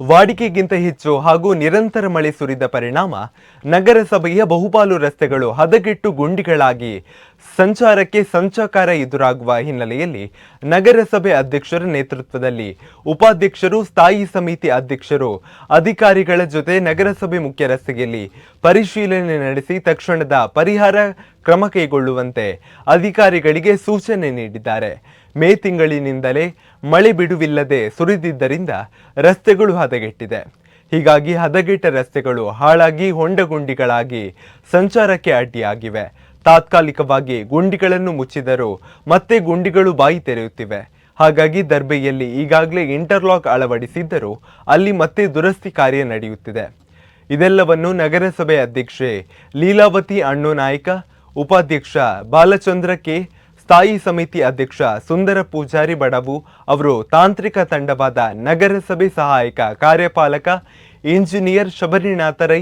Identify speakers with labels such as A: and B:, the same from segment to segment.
A: ವಾಡಿಕೆಗಿಂತ ಹೆಚ್ಚು ಹಾಗೂ ನಿರಂತರ ಮಳೆ ಸುರಿದ ಪರಿಣಾಮ ನಗರಸಭೆಯ ಬಹುಪಾಲು ರಸ್ತೆಗಳು ಹದಗೆಟ್ಟು ಗುಂಡಿಗಳಾಗಿ ಸಂಚಾರಕ್ಕೆ ಸಂಚಕಾರ ಎದುರಾಗುವ ಹಿನ್ನೆಲೆಯಲ್ಲಿ ನಗರಸಭೆ ಅಧ್ಯಕ್ಷರ ನೇತೃತ್ವದಲ್ಲಿ ಉಪಾಧ್ಯಕ್ಷರು, ಸ್ಥಾಯಿ ಸಮಿತಿ ಅಧ್ಯಕ್ಷರು, ಅಧಿಕಾರಿಗಳ ಜೊತೆ ನಗರಸಭೆ ಮುಖ್ಯ ರಸ್ತೆಯಲ್ಲಿ ಪರಿಶೀಲನೆ ನಡೆಸಿ ತಕ್ಷಣದ ಪರಿಹಾರ ಕ್ರಮ ಕೈಗೊಳ್ಳುವಂತೆ ಅಧಿಕಾರಿಗಳಿಗೆ ಸೂಚನೆ ನೀಡಿದ್ದಾರೆ. ಮೇ ತಿಂಗಳಿನಿಂದಲೇ ಮಳೆ ಬಿಡುವಿಲ್ಲದೆ ಸುರಿದಿದ್ದರಿಂದ ರಸ್ತೆಗಳು ಹದಗೆಟ್ಟಿದೆ. ಹೀಗಾಗಿ ಹದಗೆಟ್ಟ ರಸ್ತೆಗಳು ಹಾಳಾಗಿ ಹೊಂಡಗುಂಡಿಗಳಾಗಿ ಸಂಚಾರಕ್ಕೆ ಅಡ್ಡಿಯಾಗಿವೆ. ತಾತ್ಕಾಲಿಕವಾಗಿ ಗುಂಡಿಗಳನ್ನು ಮುಚ್ಚಿದರೂ ಮತ್ತೆ ಗುಂಡಿಗಳು ಬಾಯಿ ತೆರೆಯುತ್ತಿವೆ. ಹಾಗಾಗಿ ದರ್ಬೆಯಲ್ಲಿ ಈಗಾಗಲೇ ಇಂಟರ್ಲಾಕ್ ಅಳವಡಿಸಿದ್ದರೂ ಅಲ್ಲಿ ಮತ್ತೆ ದುರಸ್ತಿ ಕಾರ್ಯ ನಡೆಯುತ್ತಿದೆ. ಇದೆಲ್ಲವನ್ನು ನಗರಸಭೆ ಅಧ್ಯಕ್ಷೆ ಲೀಲಾವತಿ ಅಣ್ಣು ನಾಯ್ಕ, ಉಪಾಧ್ಯಕ್ಷ ಬಾಲಚಂದ್ರ ಕೆ. ಸ್ಥಾಯಿ ಸಮಿತಿ ಅಧ್ಯಕ್ಷ ಸುಂದರ ಪೂಜಾರಿ ಬಡವು ಅವರು ತಾಂತ್ರಿಕ ತಂಡವಾದ ನಗರಸಭೆ ಸಹಾಯಕ ಕಾರ್ಯಪಾಲಕ, ಇಂಜಿನಿಯರ್ ಶಬರಿನಾಥ ರೈ,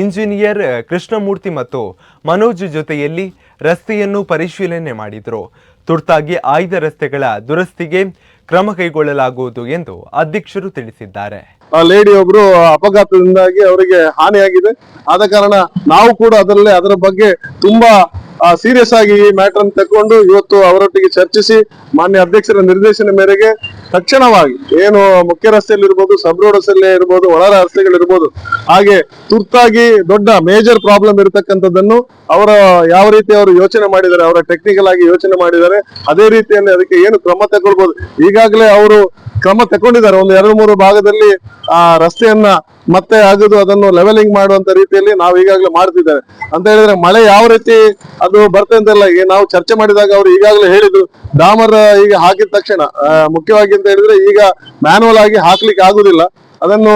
A: ಇಂಜಿನಿಯರ್ ಕೃಷ್ಣಮೂರ್ತಿ ಮತ್ತು ಮನೋಜ್ ಜೊತೆಯಲ್ಲಿ ರಸ್ತೆಯನ್ನು ಪರಿಶೀಲನೆ ಮಾಡಿದರು. ತುರ್ತಾಗಿ ಆಯ್ದ ರಸ್ತೆಗಳ ದುರಸ್ತಿಗೆ ಕ್ರಮ ಕೈಗೊಳ್ಳಲಾಗುವುದು ಎಂದು ಅಧ್ಯಕ್ಷರು ತಿಳಿಸಿದ್ದಾರೆ.
B: ಲೇಡಿ ಒಬ್ರು ಅಪಘಾತದಿಂದಾಗಿ ಅವರಿಗೆ ಹಾನಿಯಾಗಿದೆ. ಆದ ಕಾರಣ ನಾವು ಕೂಡ ಅದರಲ್ಲೇ ಅದರ ಬಗ್ಗೆ ತುಂಬಾ ಸೀರಿಯಸ್ ಆಗಿ ಈ ಮ್ಯಾಟರ್ ಅನ್ನು ತಕೊಂಡು ಇವತ್ತು ಅವರೊಟ್ಟಿಗೆ ಚರ್ಚಿಸಿ ಮಾನ್ಯ ಅಧ್ಯಕ್ಷರ ನಿರ್ದೇಶನ ಮೇರೆಗೆ ತಕ್ಷಣವಾಗಿ ಏನು ಮುಖ್ಯ ರಸ್ತೆಯಲ್ಲಿ ಇರ್ಬೋದು ಸಬ್ ರೋಡ್ ರಸ್ತೆಯಲ್ಲೇ ಇರ್ಬೋದು ಒಳ ರಸ್ತೆಗಳಿರ್ಬೋದು, ಹಾಗೆ ತುರ್ತಾಗಿ ದೊಡ್ಡ ಮೇಜರ್ ಪ್ರಾಬ್ಲಮ್ ಇರತಕ್ಕಂಥದ್ದನ್ನು ಅವರ ಯಾವ ರೀತಿ ಅವರು ಯೋಚನೆ ಮಾಡಿದ್ದಾರೆ, ಅವರ ಟೆಕ್ನಿಕಲ್ ಆಗಿ ಯೋಚನೆ ಮಾಡಿದ್ದಾರೆ, ಅದೇ ರೀತಿಯಲ್ಲಿ ಅದಕ್ಕೆ ಏನು ಕ್ರಮ ತಗೊಳ್ಬಹುದು ಈಗಾಗಲೇ ಅವರು ಕ್ರಮ ತಗೊಂಡಿದ್ದಾರೆ ಒಂದು ಎರಡು ಮೂರು ಭಾಗದಲ್ಲಿ ಆ ರಸ್ತೆಯನ್ನ ಮತ್ತೆ ಅಗದು ಅದನ್ನು ಲೆವೆಲಿಂಗ್ ಮಾಡುವಂತ ರೀತಿಯಲ್ಲಿ ನಾವು ಈಗಾಗಲೇ ಮಾಡ್ತಿದ್ದೇವೆ. ಅಂತ ಹೇಳಿದ್ರೆ ಮಳೆ ಯಾವ ರೀತಿ ಅದು ಬರ್ತದೆ ಅಂತೆಲ್ಲ ಈಗ ನಾವು ಚರ್ಚೆ ಮಾಡಿದಾಗ ಅವರು ಈಗಾಗಲೇ ಹೇಳಿದ್ರು. ಡಾಮರ್ ಈಗ ಹಾಕಿದ ತಕ್ಷಣ ಮುಖ್ಯವಾಗಿ ಅಂತ ಹೇಳಿದ್ರೆ ಈಗ ಮ್ಯಾನುವಲ್ ಆಗಿ ಹಾಕ್ಲಿಕ್ಕೆ ಆಗುದಿಲ್ಲ. ಅದನ್ನು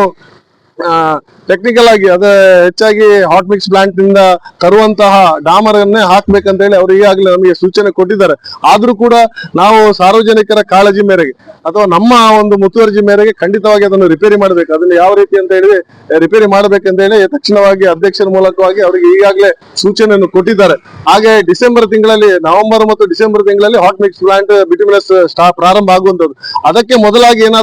B: ಟೆಕ್ನಿಕಲ್ ಆಗಿ, ಅದೇ ಹೆಚ್ಚಾಗಿ ಹಾಟ್ ಮಿಕ್ಸ್ ಪ್ಲಾಂಟ್ನಿಂದ ತರುವಂತಹ ಡಾಮರ್ ಅನ್ನೇ ಹಾಕ್ಬೇಕಂತ ಹೇಳಿ ಅವರು ಈಗಾಗಲೇ ನಮಗೆ ಸೂಚನೆ ಕೊಟ್ಟಿದ್ದಾರೆ. ಆದ್ರೂ ಕೂಡ ನಾವು ಸಾರ್ವಜನಿಕರ ಕಾಳಜಿ ಮೇರೆಗೆ ಅಥವಾ ನಮ್ಮ ಒಂದು ಮುತುವರ್ಜಿ ಮೇರೆಗೆ ಖಂಡಿತವಾಗಿ ಅದನ್ನು ರಿಪೇರಿ ಮಾಡಬೇಕು. ಅದನ್ನು ಯಾವ ರೀತಿ ಅಂತ ಹೇಳಿ ರಿಪೇರಿ ಮಾಡಬೇಕಂತ ಹೇಳಿ ತಕ್ಷಣವಾಗಿ ಅಧ್ಯಕ್ಷರ ಮೂಲಕವಾಗಿ ಅವರಿಗೆ ಈಗಾಗಲೇ ಸೂಚನೆಯನ್ನು ಕೊಟ್ಟಿದ್ದಾರೆ. ಹಾಗೆ ಡಿಸೆಂಬರ್ ತಿಂಗಳಲ್ಲಿ, ನವೆಂಬರ್ ಮತ್ತು ಡಿಸೆಂಬರ್ ತಿಂಗಳಲ್ಲಿ ಹಾಟ್ ಮಿಕ್ಸ್ ಪ್ಲಾಂಟ್ ಬಿಟಿಮಿನಸ್ ಪ್ರಾರಂಭ ಆಗುವಂತದ್ದು ಅದಕ್ಕೆ ಮೊದಲಾಗಿ ಏನಾದ್ರೂ